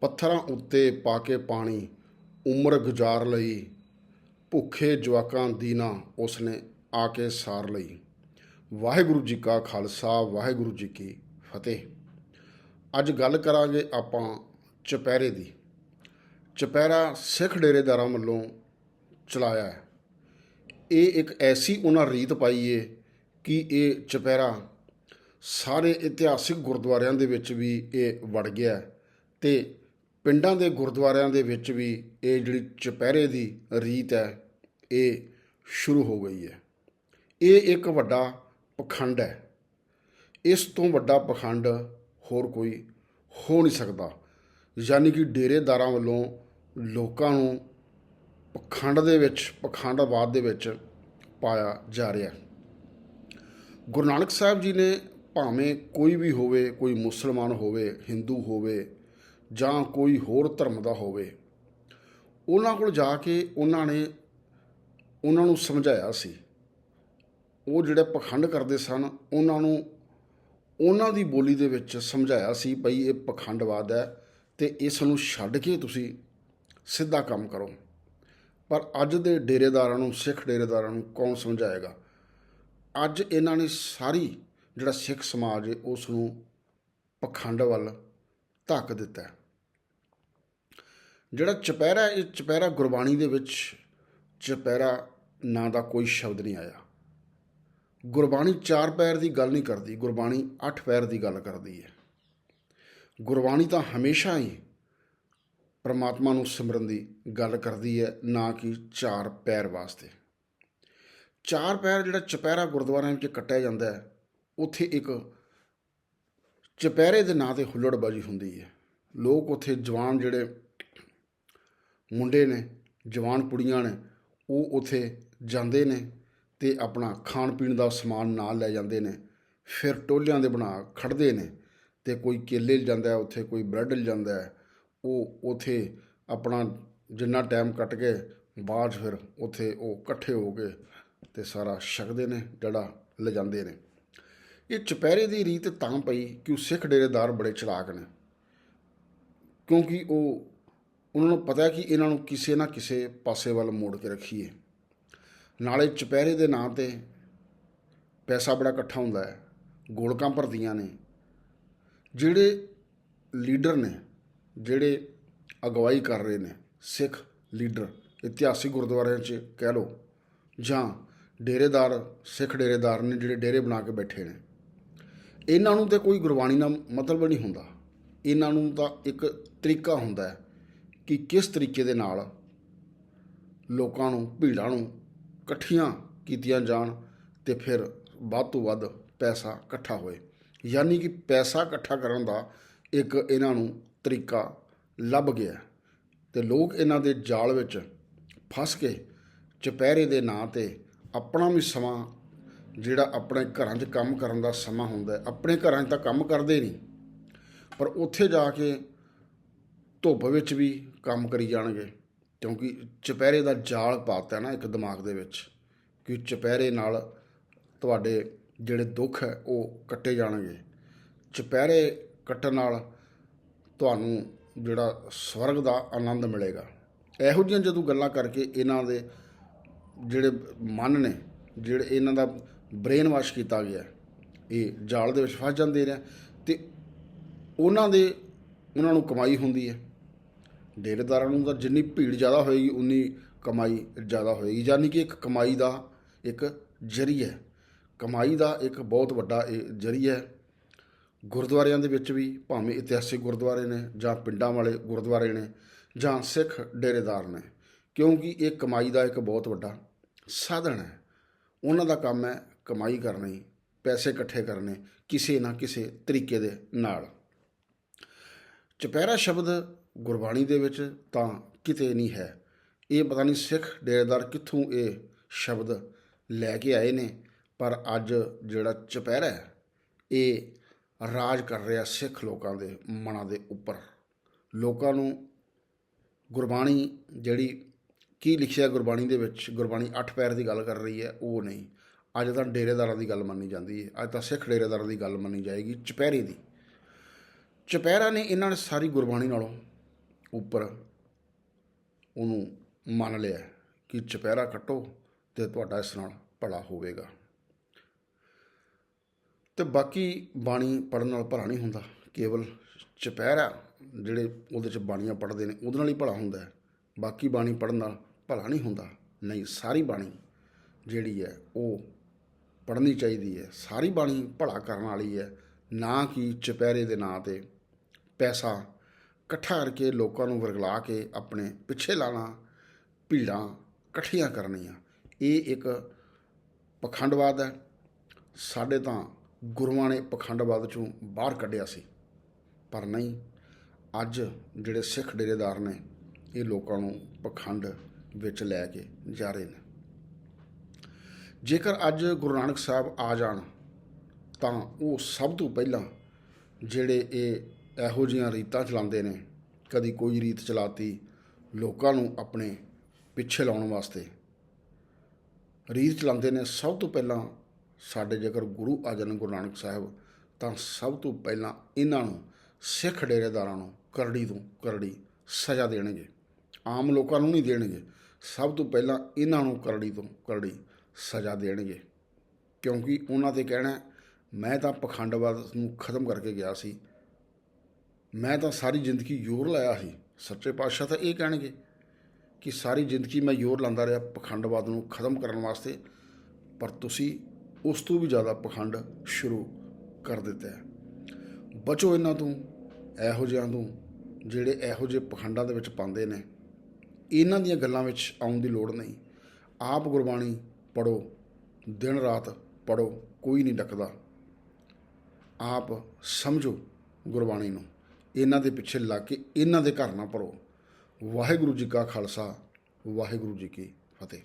ਪੱਥਰਾਂ ਉੱਤੇ ਪਾ ਕੇ ਪਾਣੀ ਉਮਰ ਗੁਜ਼ਾਰ ਲਈ, ਭੁੱਖੇ ਜਵਾਕਾਂ ਦੀ ਨਾ ਉਸਨੇ ਆ ਕੇ ਸਾਰ ਲਈ। ਵਾਹਿਗੁਰੂ ਜੀ ਕਾ ਖਾਲਸਾ, ਵਾਹਿਗੁਰੂ ਜੀ ਕੀ ਫਤਿਹ। ਅੱਜ ਗੱਲ ਕਰਾਂਗੇ ਆਪਾਂ ਚੁਪਹਿਰੇ ਦੀ। ਚੁਪਹਿਰਾ ਸਿੱਖ ਡੇਰੇਦਾਰਾਂ ਵੱਲੋਂ ਚਲਾਇਆ ਹੈ। ਇਹ ਇੱਕ ਐਸੀ ਉਹਨਾਂ ਰੀਤ ਪਾਈ ਏ ਕਿ ਇਹ ਚੁਪਹਿਰਾ ਸਾਰੇ ਇਤਿਹਾਸਿਕ ਗੁਰਦੁਆਰਿਆਂ ਦੇ ਵਿੱਚ ਵੀ ਇਹ ਵੜ ਗਿਆ ਹੈ ਤੇ ਪਿੰਡਾਂ ਦੇ ਗੁਰਦੁਆਰਿਆਂ ਦੇ ਵਿੱਚ ਵੀ ਇਹ ਜਿਹੜੀ ਚੁਪਹਿਰੇ ਦੀ ਰੀਤ ਹੈ, ਇਹ ਸ਼ੁਰੂ ਹੋ ਗਈ ਹੈ। ਇਹ ਇੱਕ ਵੱਡਾ ਪਖੰਡ ਹੈ। ਇਸ ਤੋਂ ਵੱਡਾ ਪਖੰਡ ਹੋਰ ਕੋਈ ਹੋ ਨਹੀਂ ਸਕਦਾ। ਯਾਨੀ ਕਿ ਡੇਰੇਦਾਰਾਂ ਵੱਲੋਂ ਲੋਕਾਂ ਨੂੰ ਪਖੰਡ ਦੇ ਵਿੱਚ, ਪਖੰਡਵਾਦ ਦੇ ਵਿੱਚ ਪਾਇਆ ਜਾ ਰਿਹਾ ਗੁਰੂ ਨਾਨਕ ਸਾਹਿਬ ਜੀ ਨੇ ਭਾਵੇਂ ਕੋਈ ਵੀ ਹੋਵੇ, ਕੋਈ ਮੁਸਲਮਾਨ ਹੋਵੇ, ਹਿੰਦੂ ਹੋਵੇ ਜਾਂ ਕੋਈ ਹੋਰ ਧਰਮ ਦਾ ਹੋਵੇ। ਉਹਨਾਂ ਕੋਲ ਜਾ ਕੇ ਉਹਨਾਂ ਨੇ ਉਹਨਾਂ ਨੂੰ ਸਮਝਾਇਆ ਸੀ। ਉਹ ਜਿਹੜੇ ਪਖੰਡ ਕਰਦੇ ਸਨ, ਉਹਨਾਂ ਨੂੰ ਉਹਨਾਂ ਦੀ ਬੋਲੀ ਦੇ ਵਿੱਚ ਸਮਝਾਇਆ ਸੀ, ਭਈ ਇਹ ਪਖੰਡਵਾਦ ਹੈ ਤੇ ਇਸ ਨੂੰ ਛੱਡ ਕੇ ਤੁਸੀਂ ਸਿੱਧਾ ਕੰਮ ਕਰੋ। ਪਰ ਅੱਜ ਦੇ ਡੇਰੇਦਾਰਾਂ ਨੂੰ, ਸਿੱਖ ਡੇਰੇਦਾਰਾਂ ਨੂੰ ਕੌਣ ਸਮਝਾਏਗਾ? ਅੱਜ ਇਹਨਾਂ ਨੇ ਸਾਰੀ ਜਿਹੜਾ ਸਿੱਖ ਸਮਾਜ ਹੈ, ਉਸ ਨੂੰ ਪਖੰਡ ਵੱਲ ਧੱਕ ਦਿੱਤਾ ਜਿਹੜਾ ਚੁਪਹਿਰਾ ਇਹ ਚੁਪਹਿਰਾ ਗੁਰਬਾਣੀ ਦੇ ਵਿੱਚ ਚੁਪਹਿਰਾ ਨਾਂ ਦਾ ਕੋਈ ਸ਼ਬਦ ਨਹੀਂ ਆਇਆ। ਗੁਰਬਾਣੀ ਚਾਰ ਪੈਰ ਦੀ ਗੱਲ ਨਹੀਂ ਕਰਦੀ, ਗੁਰਬਾਣੀ ਅੱਠ ਪੈਰ ਦੀ ਗੱਲ ਕਰਦੀ ਹੈ। ਗੁਰਬਾਣੀ ਤਾਂ ਹਮੇਸ਼ਾ ਹੀ ਪਰਮਾਤਮਾ ਨੂੰ ਸਿਮਰਨ ਦੀ ਗੱਲ ਕਰਦੀ ਹੈ, ਨਾ ਕਿ ਚਾਰ ਪੈਰ ਵਾਸਤੇ। ਚਾਰ ਪੈਰ ਜਿਹੜਾ ਚੁਪਹਿਰਾ ਗੁਰਦੁਆਰਿਆਂ ਵਿੱਚ ਕੱਟਿਆ ਜਾਂਦਾ ਹੈ, ਉੱਥੇ ਇੱਕ ਚੁਪਹਿਰੇ ਦੇ ਨਾਂ ਤੇ ਹੁੱਲੜਬਾਜੀ ਹੁੰਦੀ ਹੈ। ਲੋਕ ਉੱਥੇ ਜਵਾਨ ਜਿਹੜੇ ਮੁੰਡੇ ਨੇ, ਜਵਾਨ ਕੁੜੀਆਂ ਨੇ, ਉਹ ਉੱਥੇ ਜਾਂਦੇ ਨੇ ਤੇ ਆਪਣਾ ਖਾਣ ਪੀਣ ਦਾ ਸਮਾਨ ਨਾਲ ਲੈ ਜਾਂਦੇ ਨੇ। ਫਿਰ ਟੋਲਿਆਂ ਦੇ ਬਣਾ ਖੜਦੇ ਨੇ ਤੇ ਕੋਈ ਕੇਲੇ ਲਿਜਾਂਦਾ ਹੈ ਉੱਥੇ ਕੋਈ ਬ੍ਰੈਡ ਲਿਜਾਂਦਾ ਹੈ ਉਹ ਉੱਥੇ ਆਪਣਾ ਜਿੰਨਾ ਟਾਈਮ ਕੱਟ ਕੇ ਬਾਅਦ 'ਚ ਫਿਰ ਉੱਥੇ ਉਹ ਇਕੱਠੇ ਹੋ ਕੇ ਤੇ ਸਾਰਾ ਛਕਦੇ ਨੇ, ਜਿਹੜਾ ਲਿਜਾਂਦੇ ਨੇ। ਇਹ ਚੁਪਹਿਰੇ ਦੀ ਰੀਤ ਤਾਂ ਪਈ ਕਿ ਉਹ ਸਿੱਖ ਡੇਰੇਦਾਰ ਬੜੇ ਚਲਾਕ ਨੇ। ਕਿਉਂਕਿ ਉਹ ਉਹਨਾਂ ਨੂੰ ਪਤਾ ਹੈ ਕਿ ਇਹਨਾਂ ਨੂੰ ਕਿਸੇ ਨਾ ਕਿਸੇ ਪਾਸੇ ਵੱਲ ਮੋੜ ਕੇ ਰੱਖੀਏ ਨਾਲੇ ਚੁਪਹਿਰੇ ਦੇ ਨਾਂ ਤੇ ਪੈਸਾ ਬੜਾ ਇਕੱਠਾ ਹੁੰਦਾ ਹੈ ਗੋਲਕਾਂ ਭਰਦੀਆਂ ਨੇ ਜਿਹੜੇ ਲੀਡਰ ਨੇ ਜਿਹੜੇ ਅਗਵਾਈ ਕਰ ਰਹੇ ਨੇ ਸਿੱਖ ਲੀਡਰ ਇਤਿਹਾਸਿਕ ਗੁਰਦੁਆਰਿਆਂ 'ਚ ਕਹਿ ਲਓ ਜਾਂ ਡੇਰੇਦਾਰ ਸਿੱਖ ਡੇਰੇਦਾਰ ਨੇ ਜਿਹੜੇ ਡੇਰੇ ਬਣਾ ਕੇ ਬੈਠੇ ਨੇ ਇਹਨਾਂ ਨੂੰ ਤੇ ਕੋਈ ਗੁਰਬਾਣੀ ਨਾਲ ਮਤਲਬ ਨਹੀਂ ਹੁੰਦਾ ਇਹਨਾਂ ਨੂੰ ਤਾਂ ਇੱਕ ਤਰੀਕਾ ਹੁੰਦਾ ਹੈ ਕਿ ਕਿਸ ਤਰੀਕੇ ਦੇ ਨਾਲ ਲੋਕਾਂ ਨੂੰ, ਭੀੜਾਂ ਨੂੰ ਇਕੱਠੀਆਂ ਕੀਤੀਆਂ ਜਾਣ ਤੇ ਫਿਰ ਵੱਧ ਤੋਂ ਵੱਧ ਪੈਸਾ ਇਕੱਠਾ ਹੋਏ। ਯਾਨੀ ਕਿ ਪੈਸਾ ਇਕੱਠਾ ਕਰਨ ਦਾ ਇੱਕ ਇਹਨਾਂ ਨੂੰ ਤਰੀਕਾ ਲੱਭ ਗਿਆ ਤੇ ਲੋਕ ਇਹਨਾਂ ਦੇ ਜਾਲ ਵਿੱਚ ਫਸ ਕੇ ਚੁਪਹਿਰੇ ਦੇ ਨਾਂ ਤੇ ਆਪਣਾ ਵੀ ਸਮਾਂ, ਜਿਹੜਾ ਆਪਣੇ ਘਰਾਂ 'ਚ ਕੰਮ ਕਰਨ ਦਾ ਸਮਾਂ ਹੁੰਦਾ ਆਪਣੇ ਘਰਾਂ 'ਚ ਤਾਂ ਕੰਮ ਕਰਦੇ ਨਹੀਂ, ਪਰ ਉੱਥੇ ਜਾ ਕੇ ਧੁੱਪ ਵਿੱਚ ਵੀ ਕੰਮ ਕਰੀ ਜਾਣਗੇ, ਕਿਉਂਕਿ ਚੁਪਹਿਰੇ ਦਾ ਜਾਲ ਪਾਤਾ ਨਾ ਇੱਕ ਦਿਮਾਗ ਦੇ ਵਿੱਚ ਕਿ ਚੁਪਹਿਰੇ ਨਾਲ ਤੁਹਾਡੇ ਜਿਹੜੇ ਦੁੱਖ ਹੈ ਉਹ ਕੱਟੇ ਜਾਣਗੇ। ਚਪਹਿਰੇ ਕੱਟਣ ਨਾਲ ਤੁਹਾਨੂੰ ਜਿਹੜਾ ਸਵਰਗ ਦਾ ਆਨੰਦ ਮਿਲੇਗਾ। ਇਹੋ ਜਿਹੀਆਂ ਜਦੋਂ ਗੱਲਾਂ ਕਰਕੇ ਇਹਨਾਂ ਦੇ ਜਿਹੜੇ ਮਨ ਨੇ, ਜਿਹੜੇ ਇਹਨਾਂ ਦਾ ਬ੍ਰੇਨ ਵਾਸ਼ ਕੀਤਾ ਗਿਆ, ਇਹ ਜਾਲ ਦੇ ਵਿੱਚ ਫਸ ਜਾਂਦੇ ਨੇ ਤੇ ਉਹਨਾਂ ਦੇ, ਉਹਨਾਂ ਨੂੰ ਕਮਾਈ ਹੁੰਦੀ ਹੈ। ਡੇਰੇਦਾਰਾਂ ਨੂੰ ਤਾਂ ਜਿੰਨੀ ਭੀੜ ਜ਼ਿਆਦਾ ਹੋਏਗੀ, ਉਨੀ ਕਮਾਈ ਜ਼ਿਆਦਾ ਹੋਏਗੀ। ਯਾਨੀ ਕਿ ਇੱਕ ਕਮਾਈ ਦਾ ਇੱਕ ਜਰੀਆ ਹੈ। ਕਮਾਈ ਦਾ ਇੱਕ ਬਹੁਤ ਵੱਡਾ ਇਹ ਜਰੀਆ ਹੈ। ਗੁਰਦੁਆਰਿਆਂ ਦੇ ਵਿੱਚ ਵੀ ਭਾਵੇਂ ਇਤਿਹਾਸਿਕ ਗੁਰਦੁਆਰੇ ਨੇ ਜਾਂ ਪਿੰਡਾਂ ਵਾਲੇ ਗੁਰਦੁਆਰੇ ਨੇ ਜਾਂ ਸਿੱਖ ਡੇਰੇਦਾਰ ਨੇ, ਕਿਉਂਕਿ ਇਹ ਕਮਾਈ ਦਾ ਇੱਕ ਬਹੁਤ ਵੱਡਾ ਸਾਧਨ ਹੈ। ਉਹਨਾਂ ਦਾ ਕੰਮ ਹੈ ਕਮਾਈ ਕਰਨੀ, ਪੈਸੇ ਇਕੱਠੇ ਕਰਨੇ ਕਿਸੇ ਨਾ ਕਿਸੇ ਤਰੀਕੇ ਦੇ ਨਾਲ। ਚੁਪਹਿਰਾ ਸ਼ਬਦ ਗੁਰਬਾਣੀ ਦੇ ਵਿੱਚ ਤਾਂ ਕਿਤੇ ਨਹੀਂ ਹੈ। ਇਹ ਪਤਾ ਨਹੀਂ ਸਿੱਖ ਡੇਰੇਦਾਰ ਕਿੱਥੋਂ ਇਹ ਸ਼ਬਦ ਲੈ ਕੇ ਆਏ ਨੇ, ਪਰ ਅੱਜ ਜਿਹੜਾ ਚੁਪਹਿਰਾ ਹੈ, ਇਹ ਰਾਜ ਕਰ ਰਿਹਾ ਸਿੱਖ ਲੋਕਾਂ ਦੇ ਮਨਾਂ ਦੇ ਉੱਪਰ। ਲੋਕਾਂ ਨੂੰ ਗੁਰਬਾਣੀ ਜਿਹੜੀ ਕੀ ਲਿਖਿਆ ਗੁਰਬਾਣੀ ਦੇ ਵਿੱਚ, ਗੁਰਬਾਣੀ ਅੱਠ ਪੈਰ ਦੀ ਗੱਲ ਕਰ ਰਹੀ ਹੈ, ਉਹ ਨਹੀਂ। ਅੱਜ ਤਾਂ ਡੇਰੇਦਾਰਾਂ ਦੀ ਗੱਲ ਮੰਨੀ ਜਾਂਦੀ ਹੈ। ਅੱਜ ਤਾਂ ਸਿੱਖ ਡੇਰੇਦਾਰਾਂ ਦੀ ਗੱਲ ਮੰਨੀ ਜਾਏਗੀ ਚੁਪਹਿਰੇ ਦੀ। ਚੁਪਹਿਰਾ ਨੇ ਇਹਨਾਂ ਨੇ ਸਾਰੀ ਗੁਰਬਾਣੀ ਨਾਲੋਂ ਉੱਪਰ ਉਹਨੂੰ ਮੰਨ ਲਿਆ ਕਿ ਚੁਪਹਿਰਾ ਕੱਟੋ ਤੇ ਤੁਹਾਡਾ ਇਸ ਨਾਲ ਭਲਾ ਹੋਵੇਗਾ। ਤੇ ਬਾਕੀ ਬਾਣੀ ਪੜਨ ਨਾਲ ਭਲਾ ਨਹੀਂ ਹੁੰਦਾ, ਕੇਵਲ ਚੁਪਹਿਰਾ ਜਿਹੜੇ ਉਹਦੇ ਚ ਬਾਣੀਆਂ ਪੜ੍ਹਦੇ ਨੇ, ਉਹਦੇ ਨਾਲ ਹੀ ਭਲਾ ਹੁੰਦਾ ਬਾਕੀ ਬਾਣੀ ਪੜਨ ਨਾਲ ਭਲਾ ਨਹੀਂ ਹੁੰਦਾ, ਨਹੀਂ, ਸਾਰੀ ਬਾਣੀ ਜਿਹੜੀ ਹੈ ਉਹ ਪੜ੍ਹਨੀ ਚਾਹੀਦੀ ਹੈ। ਸਾਰੀ ਬਾਣੀ ਭਲਾ ਕਰਨ ਵਾਲੀ ਹੈ, ਨਾ ਕਿ ਚੁਪਹਿਰੇ ਦੇ ਨਾਂ ਤੇ ਪੈਸਾ ਇਕੱਠਾ ਕਰਕੇ ਲੋਕਾਂ ਨੂੰ ਵਰਗਲਾ ਕੇ ਆਪਣੇ ਪਿੱਛੇ ਲਾਣਾ, ਭੀੜਾਂ ਇਕੱਠੀਆਂ ਕਰਨੀਆਂ, ਇਹ ਇੱਕ ਪਖੰਡਵਾਦ ਹੈ। ਸਾਡੇ ਤਾਂ ਗੁਰੂਆਂ ਨੇ ਪਖੰਡਵਾਦ ਚੋਂ ਬਾਹਰ ਕੱਢਿਆ ਸੀ। ਪਰ ਨਹੀਂ, ਅੱਜ ਜਿਹੜੇ ਸਿੱਖ ਡੇਰੇਦਾਰ ਨੇ, ਇਹ ਲੋਕਾਂ ਨੂੰ ਪਖੰਡ ਵਿੱਚ ਲੈ ਕੇ ਜਾ ਰਹੇ ਨੇ। ਜੇਕਰ ਅੱਜ ਗੁਰੂ ਨਾਨਕ ਸਾਹਿਬ ਆ ਜਾਣ, ਤਾਂ ਉਹ ਸਭ ਤੋਂ ਪਹਿਲਾਂ ਜਿਹੜੇ ਇਹ ਇਹੋ ਜਿਹੀਆਂ ਰੀਤਾਂ ਚਲਾਉਂਦੇ ਨੇ, ਕਦੀ ਕੋਈ ਰੀਤ ਚਲਾਤੀ ਲੋਕਾਂ ਨੂੰ ਆਪਣੇ ਪਿੱਛੇ ਲਾਉਣ ਵਾਸਤੇ। ਰੀਤ ਚਲਾਉਂਦੇ ਨੇ ਸਭ ਤੋਂ ਪਹਿਲਾਂ ਸਾਡੇ ਜੇਕਰ ਗੁਰੂ ਆ ਗੁਰੂ ਨਾਨਕ ਸਾਹਿਬ, ਤਾਂ ਸਭ ਤੋਂ ਪਹਿਲਾਂ ਇਹਨਾਂ ਨੂੰ ਸਿੱਖ ਡੇਰੇਦਾਰਾਂ ਨੂੰ ਕਰੜੀ ਤੋਂ ਕਰੜੀ ਸਜ਼ਾ ਦੇਣਗੇ। ਆਮ ਲੋਕਾਂ ਨੂੰ ਨਹੀਂ ਦੇਣਗੇ, ਸਭ ਤੋਂ ਪਹਿਲਾਂ ਇਹਨਾਂ ਨੂੰ ਕਰੜੀ ਤੋਂ ਕਰੜੀ ਸਜ਼ਾ ਦੇਣਗੇ। ਕਿਉਂਕਿ ਉਹਨਾਂ ਤੇ ਕਹਿਣਾ ਮੈਂ ਤਾਂ ਪਖੰਡਵਾਦ ਨੂੰ ਖਤਮ ਕਰਕੇ ਗਿਆ ਸੀ ਮੈਂ ਤਾਂ ਸਾਰੀ ਜ਼ਿੰਦਗੀ ਜ਼ੋਰ ਲਾਇਆ ਸੀ। ਸੱਚੇ ਪਾਤਸ਼ਾਹ ਤਾਂ ਇਹ ਕਹਿਣਗੇ ਕਿ ਸਾਰੀ ਜ਼ਿੰਦਗੀ ਮੈਂ ਜ਼ੋਰ ਲਾਉਂਦਾ ਰਿਹਾ ਪਖੰਡਵਾਦ ਨੂੰ ਖਤਮ ਕਰਨ ਵਾਸਤੇ, ਪਰ ਤੁਸੀਂ ਉਸ ਤੋਂ ਵੀ ਜ਼ਿਆਦਾ ਪਖੰਡ ਸ਼ੁਰੂ ਕਰ ਦਿੱਤਾ ਹੈ। ਬਚੋ ਇਹਨਾਂ ਤੋਂ, ਇਹੋ ਜਿਹਿਆਂ ਤੋਂ, ਜਿਹੜੇ ਇਹੋ ਜਿਹੇ ਪਖੰਡਾਂ ਦੇ ਵਿੱਚ ਪਾਉਂਦੇ ਨੇ। ਇਹਨਾਂ ਦੀਆਂ ਗੱਲਾਂ ਵਿੱਚ ਆਉਣ ਦੀ ਲੋੜ ਨਹੀਂ। ਆਪ ਗੁਰਬਾਣੀ ਪੜੋ ਦਿਨ ਰਾਤ ਪੜੋ ਕੋਈ ਨਹੀਂ ਡੱਕਦਾ। ਆਪ ਸਮਝੋ ਗੁਰਬਾਣੀ ਨੂੰ। ਇਹਨਾਂ ਦੇ ਪਿੱਛੇ ਲੱਗ ਕੇ ਇਹਨਾਂ ਦੇ ਘਰ ਨਾ ਭਰੋ ਵਾਹਿਗੁਰੂ ਜੀ ਕਾ ਖਾਲਸਾ, ਵਾਹਿਗੁਰੂ ਜੀ ਕੀ ਫਤਿਹ।